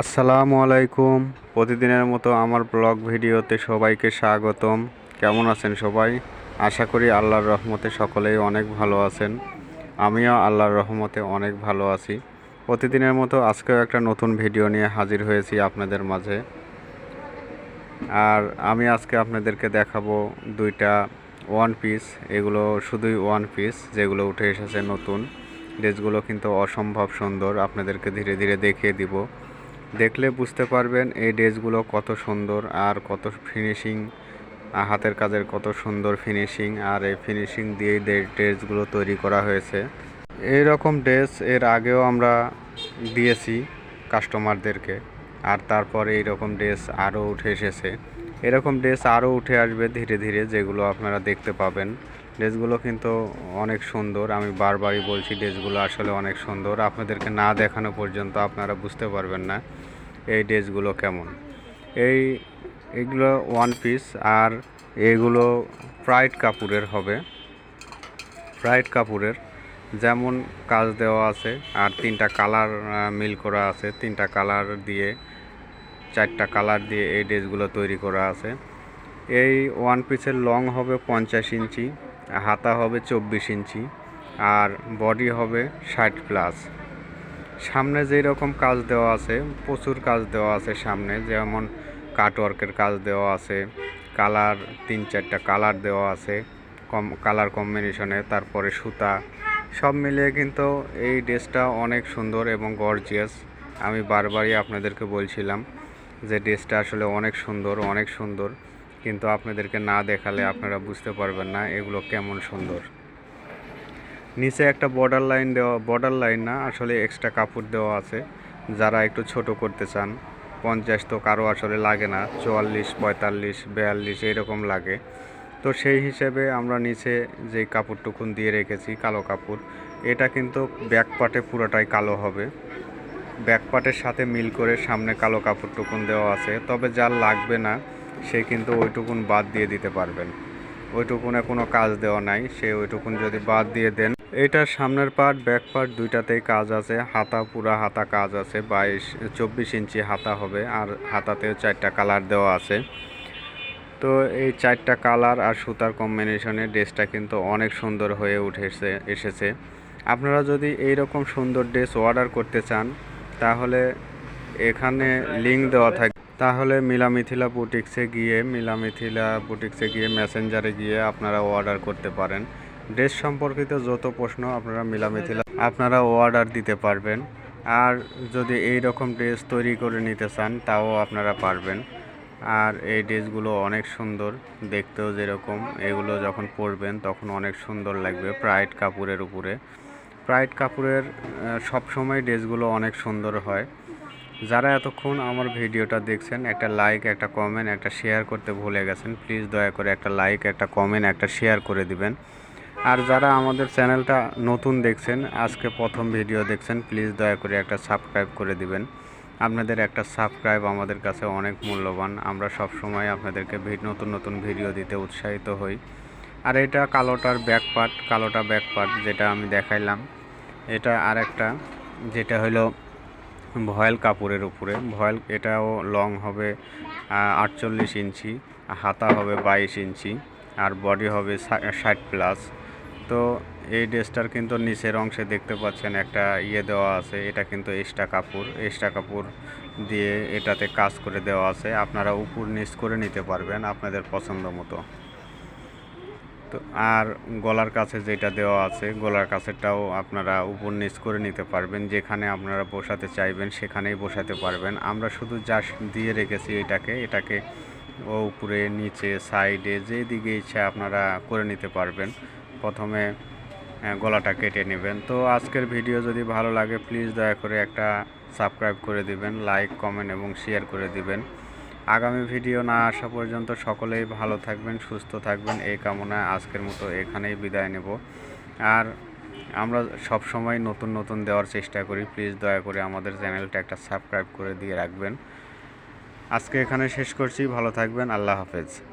আসসালামু আলাইকুম। প্রতিদিনের মতো আমার ব্লগ ভিডিওতে সবাইকে স্বাগতম। কেমন আছেন সবাই? আশা করি আল্লাহর রহমতে সকলেই অনেক ভালো আছেন। আমিও আল্লাহর রহমতে অনেক ভালো আছি। প্রতিদিনের মতো আজকেও একটা নতুন ভিডিও নিয়ে হাজির হয়েছি আপনাদের মাঝে। আর আমি আজকে আপনাদেরকে দেখাবো দুইটা ওয়ান পিস এগুলো শুধুই ওয়ান পিস যেগুলো উঠে এসেছে নতুন। ড্রেসগুলো কিন্তু অসম্ভব সুন্দর। আপনাদেরকে ধীরে ধীরে দেখিয়ে দিব। দেখলে বুঝতে পারবেন এই ড্রেসগুলো কত সুন্দর আর কত ফিনিশিং হাতের কাজের কত সুন্দর ফিনিশিং আর এই ফিনিশিং দিয়েই ড্রেসগুলো তৈরি করা হয়েছে। এই রকম ড্রেস এর আগেও আমরা দিয়েছি কাস্টমারদেরকে, আর তারপরে এই রকম ড্রেস আরও উঠে এসেছে। এরকম ড্রেস আরও উঠে আসবে ধীরে ধীরে, যেগুলো আপনারা দেখতে পাবেন। ড্রেসগুলো কিন্তু অনেক সুন্দর। আমি বারবারই বলছি ড্রেসগুলো আসলে অনেক সুন্দর। আপনাদেরকে না দেখানো পর্যন্ত আপনারা বুঝতে পারবেন না এই ড্রেসগুলো কেমন। এই এগুলো ওয়ান পিস আর এগুলো প্রাইড কাপড়ের হবে। প্রাইড কাপড়ের যেমন কাজ দেওয়া আছে আর তিনটা কালার মিল করা আছে। তিনটা কালার দিয়ে, চারটা কালার দিয়ে এই ড্রেসগুলো তৈরি করা আছে। এই ওয়ান পিসের লং হবে পঞ্চাশ ইঞ্চি। হাতা হবে চব্বিশ ইঞ্চি আর বডি হবে ষাট প্লাস। সামনে যেই রকম কাজ দেওয়া আছে, প্রচুর কাজ দেওয়া আছে সামনে, যেমন কাটওয়ার্কের কাজ দেওয়া আছে কালার তিন চারটা কালার দেওয়া আছে, কম কালার কম্বিনেশনে তারপরে সুতা, সব মিলিয়ে কিন্তু এই ড্রেসটা অনেক সুন্দর এবং গর্জিয়াস আমি বারবারই আপনাদেরকে বলছিলাম যে ড্রেসটা আসলে অনেক সুন্দর অনেক সুন্দর। কিন্তু আপনাদেরকে না দেখালে আপনারা বুঝতে পারবেন না এগুলো কেমন সুন্দর। নিচে একটা বর্ডার লাইন দেওয়া বর্ডার লাইন না, আসলে এক্সট্রা কাপড় দেওয়া আছে। যারা একটু ছোট করতে চান, পঞ্চাশ তো কারও আসলে লাগে না, চুয়াল্লিশ, পঁয়তাল্লিশ, বিয়াল্লিশ এরকম লাগে। তো সেই হিসেবে আমরা নিচে যে কাপড়টুকুন দিয়ে রেখেছি, কালো কাপড়, এটা কিন্তু ব্যাক পার্টে পুরোটাই কালো হবে। ব্যাক পার্টের সাথে মিল করে সামনে কালো কাপড়টুকুন দেওয়া আছে। তবে যার লাগবে না সে কিন্তু ওইটুকুন বাদ দিয়ে দিতে পারবেন। ওইটুকুনে কোনো কাজ দেওয়া নাই সে ওইটুকুন যদি বাদ দিয়ে দেন। এটার সামনের পার্ট ব্যাক পার্ট দুইটাতেই কাজ আছে হাতা পুরা হাতা কাজ আছে বাইশ চব্বিশ ইঞ্চি হাতা হবে আর হাতাতেও চারটা কালার দেওয়া আছে। তো এই চারটা কালার আর সুতার কম্বিনেশনে ড্রেসটা কিন্তু অনেক সুন্দর হয়ে উঠেছে এসেছে। আপনারা যদি এই রকম সুন্দর ড্রেস অর্ডার করতে চান তাহলে এখানে লিঙ্ক দেওয়া থাকে তাহলে মিলামিথিলা বুটিক্সে গিয়ে, মিলামিথিলা বুটিক্সে গিয়ে, মেসেঞ্জারে গিয়ে আপনারা অর্ডার করতে পারেন। ড্রেস সম্পর্কিত যত প্রশ্ন আপনারা মিলামিথিলা, আপনারা অর্ডার দিতে পারবেন। আর যদি এই রকম ড্রেস তৈরি করে নিতে চান, তাও আপনারা পারবেন। আর এই ড্রেসগুলো অনেক সুন্দর, দেখতেও যেরকম। এগুলো যখন পরবেন, তখন অনেক সুন্দর লাগবে প্রাইড কাপড়ের উপরে। প্রাইড কাপড়ের সবসময় ড্রেসগুলো অনেক সুন্দর হয়। যারা এতক্ষণ আমার ভিডিওটা দেখছেন, একটা লাইক একটা কমেন্ট একটা শেয়ার করতে ভুলে গেছেন প্লিজ দয়া করে একটা লাইক একটা কমেন্ট একটা শেয়ার করে দিবেন। আর যারা আমাদের চ্যানেলটা নতুন দেখছেন, আজকে প্রথম ভিডিও দেখছেন প্লিজ দয়া করে একটা সাবস্ক্রাইব করে দিবেন। আপনাদের একটা সাবস্ক্রাইব আমাদের কাছে অনেক মূল্যবান। আমরা সব সময় আপনাদেরকে নতুন নতুন ভিডিও দিতে উৎসাহিত হই। আর এটা কালোটার ব্যাক পার্ট কালোটা ব্যাক পার্ট যেটা আমি দেখাইলাম। এটা আর একটা যেটা হলো ভয়েল কাপড়ের উপরে। ভয়েল এটাও লং হবে আটচল্লিশ ইঞ্চি, হাতা হবে বাইশ ইঞ্চি, আর বডি হবে ষাট প্লাস তো এই ড্রেসটার কিন্তু নিচের অংশে দেখতে পাচ্ছেন একটা ইয়ে দেওয়া আছে, এটা কিন্তু এক্সট্রা কাপড়। এক্সট্রা কাপড় দিয়ে এটাতে কাজ করে দেওয়া আছে। আপনারা উপর নিচ করে নিতে পারবেন আপনাদের পছন্দ মতো। তো আর গলার কাছে যেটা দেওয়া আছে, গলার কাছেরটাও আপনারা উপর নিচ করে নিতে পারবেন। যেখানে আপনারা বসাতে চাইবেন, সেখানেই বসাতে পারবেন। আমরা শুধু যা দিয়ে রেখেছি এটাকে। এটাকে ও উপরে, নিচে সাইডে যেদিকে ইচ্ছা আপনারা করে নিতে পারবেন। প্রথমে গলাটা কেটে নেবেন। তো আজকের ভিডিও যদি ভালো লাগে প্লিজ দয়া করে একটা সাবস্ক্রাইব করে দিবেন লাইক কমেন্ট এবং শেয়ার করে দিবেন। আগামী ভিডিও না আসা পর্যন্ত সকলেই ভালো থাকবেন, সুস্থ থাকবেন। এই কামনায় আজকের মতো এখানেই বিদায় নেব। আর আমরা সব সময় নতুন নতুন দেওয়ার চেষ্টা করি। প্লিজ দয়া করে আমাদের চ্যানেলটা একটা সাবস্ক্রাইব করে দিয়ে রাখবেন। আজকে এখানে শেষ করছি। ভালো থাকবেন। আল্লাহ হাফেজ।